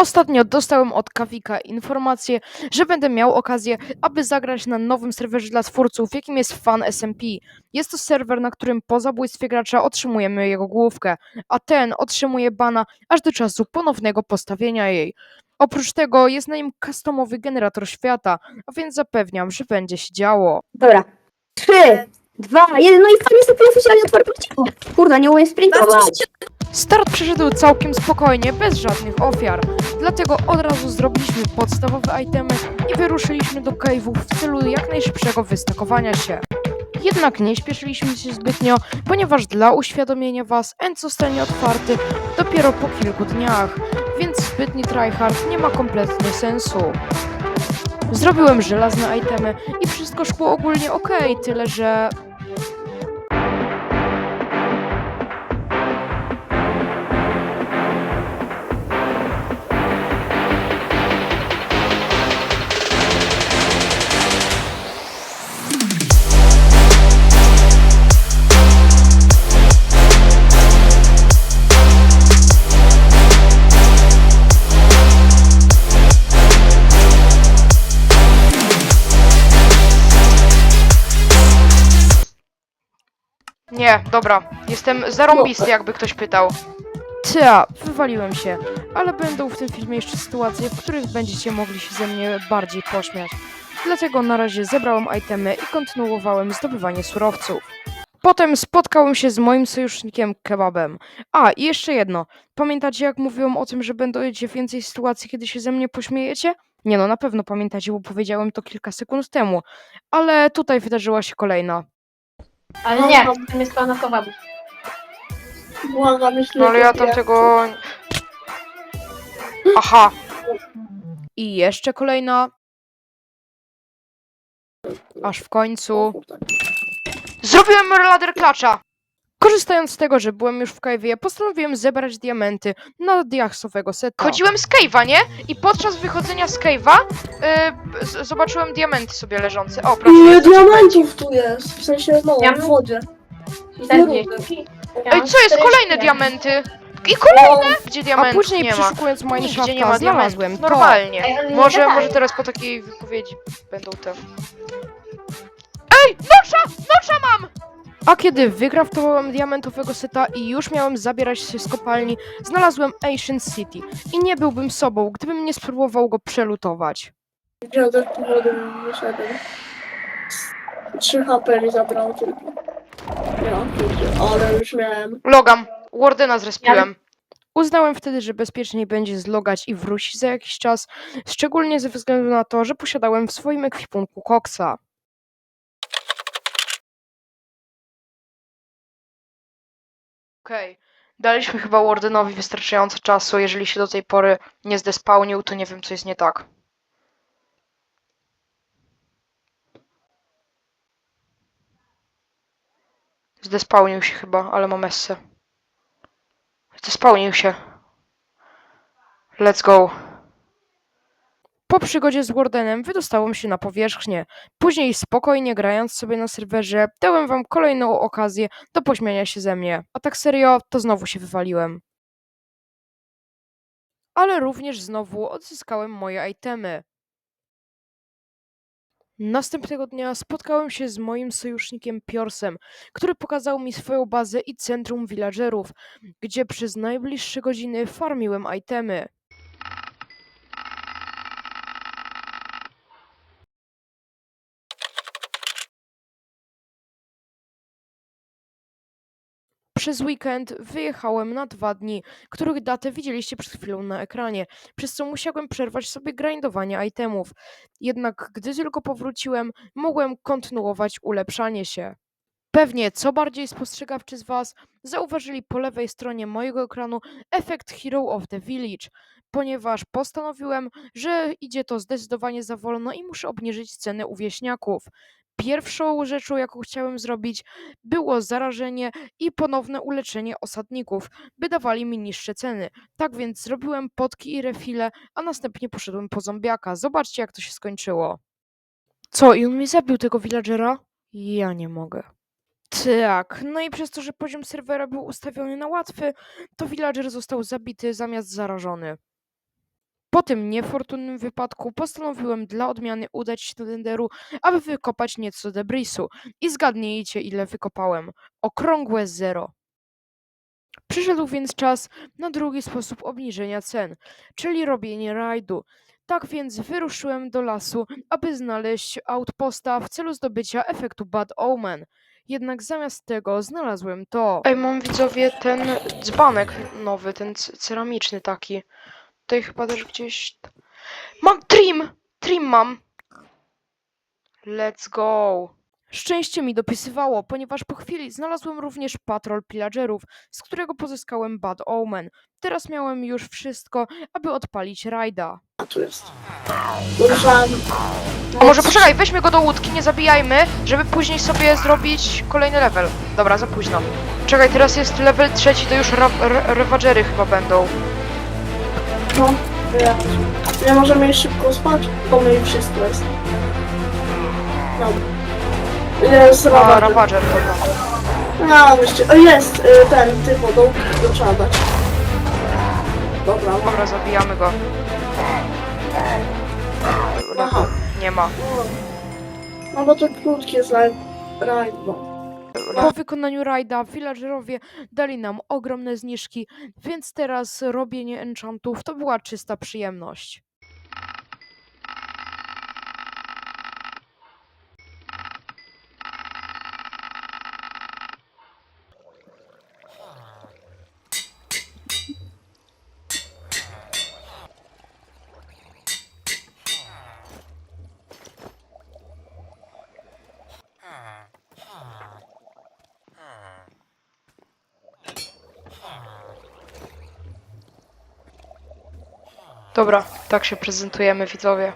Ostatnio dostałem od Kawika informację, że będę miał okazję, aby zagrać na nowym serwerze dla twórców, jakim jest Fan SMP. Jest to serwer, na którym po zabójstwie gracza otrzymujemy jego główkę, a ten otrzymuje bana aż do czasu ponownego postawienia jej. Oprócz tego jest na nim customowy generator świata, a więc zapewniam, że będzie się działo. Dobra. Trzy, dwa, jeden, no i fajnie sobie oficjalnie otwarty. O, Kurde, nie umiem sprintować. Start przeszedł całkiem spokojnie, bez żadnych ofiar. Dlatego od razu zrobiliśmy podstawowe itemy i wyruszyliśmy do cave'ów w celu jak najszybszego wystakowania się. Jednak nie śpieszyliśmy się zbytnio, ponieważ dla uświadomienia Was end zostanie otwarty dopiero po kilku dniach, więc zbytni tryhard nie ma kompletnie sensu. Zrobiłem żelazne itemy i wszystko szło ogólnie ok, tyle że Nie, dobra. Jestem zarąbisty, jakby ktoś pytał. Cia, wywaliłem się, ale będą w tym filmie jeszcze sytuacje, w których będziecie mogli się ze mnie bardziej pośmiać. Dlatego na razie zebrałem itemy i kontynuowałem zdobywanie surowców. Potem spotkałem się z moim sojusznikiem kebabem. A, i jeszcze jedno. Pamiętacie, jak mówiłem o tym, że będzie więcej sytuacji, kiedy się ze mnie pośmiejecie? Nie no, na pewno pamiętacie, bo powiedziałem to kilka sekund temu. Ale tutaj wydarzyła się kolejna. Ale nie, tam jest pełno kebabów. Błagam, jeśli No ale ja tam tego. Aha. I jeszcze kolejna. Aż w końcu. Zrobiłem ladder klacza! Korzystając z tego, że byłem już w cave'ie, postanowiłem zebrać diamenty na diaksowego seta. Chodziłem z cave'a, nie? I podczas wychodzenia z cave'a yy, z- zobaczyłem diamenty sobie leżące. O, proszę. Ile diamentów tu jest? W sensie, no, Ja w mam- wodzie. Ej, co jest? Kolejne diamenty! I kolejne! Gdzie A diamentów później nie ma? przeszukując Nigdzie nie ma znalazłem diamentów. to. Normalnie. Może, może teraz po takiej wypowiedzi będą te. Ej! Nocza! Nocza mam! A kiedy wykraftowałem diamentowego seta i już miałem zabierać się z kopalni, znalazłem Ancient City. I nie byłbym sobą, gdybym nie spróbował go przelutować. Dziadek tu wody wyszedł. 3 HP mi zabrało tylko. Ja, kurde, ale już miałem. Logam. Wardena zrespiłem. Uznałem wtedy, że bezpieczniej będzie zlogać i wrócić za jakiś czas, szczególnie ze względu na to, że posiadałem w swoim ekwipunku koksa. Okej. Daliśmy chyba Wardenowi wystarczająco czasu. Jeżeli się do tej pory nie zdespałnił, to nie wiem, co jest nie tak. Zdespałnił się chyba, ale ma messę. Zdespałnił się. Let's go. Po przygodzie z Wardenem wydostałem się na powierzchnię. Później spokojnie grając sobie na serwerze, dałem wam kolejną okazję do pośmiania się ze mnie. A tak serio, to znowu się wywaliłem. Ale również znowu odzyskałem moje itemy. Następnego dnia spotkałem się z moim sojusznikiem Piorsem, który pokazał mi swoją bazę i centrum villagerów, gdzie przez najbliższe godziny farmiłem itemy. Przez weekend wyjechałem na dwa dni, których datę widzieliście przed chwilą na ekranie, przez co musiałem przerwać sobie grindowanie itemów. Jednak gdy tylko powróciłem, mogłem kontynuować ulepszanie się. Pewnie, co bardziej spostrzegawczy z Was, zauważyli po lewej stronie mojego ekranu efekt Hero of the Village, ponieważ postanowiłem, że idzie to zdecydowanie za wolno i muszę obniżyć cenę u wieśniaków. Pierwszą rzeczą, jaką chciałem zrobić, było zarażenie i ponowne uleczenie osadników, by dawali mi niższe ceny. Tak więc zrobiłem potki i refile, a następnie poszedłem po zombiaka. Zobaczcie, jak to się skończyło. Co, i on mi zabił tego villagera? Ja nie mogę. Tak, no i przez to, że poziom serwera był ustawiony na łatwy, to villager został zabity zamiast zarażony. Po tym niefortunnym wypadku postanowiłem dla odmiany udać się do Enderu, aby wykopać nieco debrisu. I zgadnijcie, ile wykopałem. Okrągłe zero. Przyszedł więc czas na drugi sposób obniżenia cen, czyli robienie rajdu. Tak więc wyruszyłem do lasu, aby znaleźć outposta w celu zdobycia efektu Bad Omen. Jednak zamiast tego znalazłem to. Ej, mam widzowie ten dzbanek nowy, ten ceramiczny taki. Tutaj chyba też gdzieś. Mam trim! Trim mam! Let's go! Szczęście mi dopisywało, ponieważ po chwili znalazłem również patrol pillagerów, z którego pozyskałem Bad Omen. Teraz miałem już wszystko, aby odpalić rajda. A tu jest. Ruszam. A może poczekaj, weźmy go do łódki, nie zabijajmy, żeby później sobie zrobić kolejny level. Dobra, za późno. Czekaj, teraz jest level trzeci, to już ra- ra- ravagery chyba będą. No, ja. Nie możemy jej szybko spać, bo my już wszystko jest. Dobra. Jest A, rabat. ravager. No, myślę, o jest y, ten typ wodą, to trzeba dać. Dobra, no. Dobra, zabijamy go. Aha. Nie ma. No bo to krótkie jest rajd, no. Po wykonaniu rajda villagerowie dali nam ogromne zniżki, więc teraz robienie enchantów to była czysta przyjemność. Dobra, tak się prezentujemy widzowie.